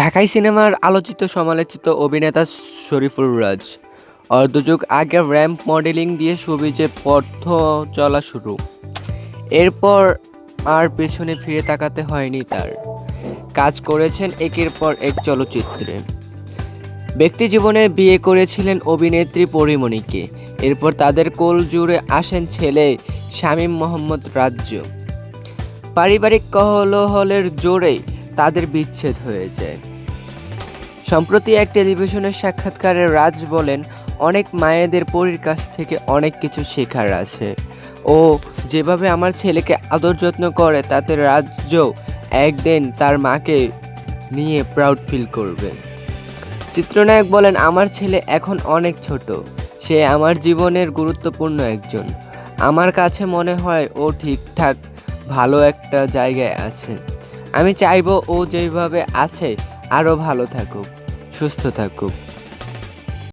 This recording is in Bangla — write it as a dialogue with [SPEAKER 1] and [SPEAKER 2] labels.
[SPEAKER 1] ঢাকাই সিনেমার আলোচিত সমালোচিত অভিনেতা শরীফুর রাজ। অর্ধযুগ আগে র্যাম্প মডেলিং দিয়ে সবিজে পথ চলা শুরু। এরপর আর পেছনে ফিরে তাকাতে হয়নি তার। কাজ করেছেন একের পর এক চলচ্চিত্রে। ব্যক্তি জীবনে বিয়ে করেছিলেন অভিনেত্রী পরিমণিকে। এরপর তাদের কোল জুড়ে আসেন ছেলে শামীম মোহাম্মদ রাজ্য। পারিবারিক কলহলের জোরে তাদের বিচ্ছেদ হয়ে যায়। সম্প্রতি এক টেলিভিশনের সাক্ষাৎকারে রাজ বলেন, অনেক মায়েদের পরীর কাছ থেকে অনেক কিছু শেখার আছে। ও যেভাবে আমার ছেলেকে আদর যত্ন করে, তাতে রাজ্য একদিন তার মাকে নিয়ে প্রাউড ফিল করবে। চিত্রনায়ক বলেন, আমার ছেলে এখন অনেক ছোট। সে আমার জীবনের গুরুত্বপূর্ণ একজন। আমার কাছে মনে হয় ও ঠিকঠাক ভালো একটা জায়গায় আছে। আমি চাইব ও যেভাবে আছে আরও ভালো থাকুক সুস্থ থাকুক।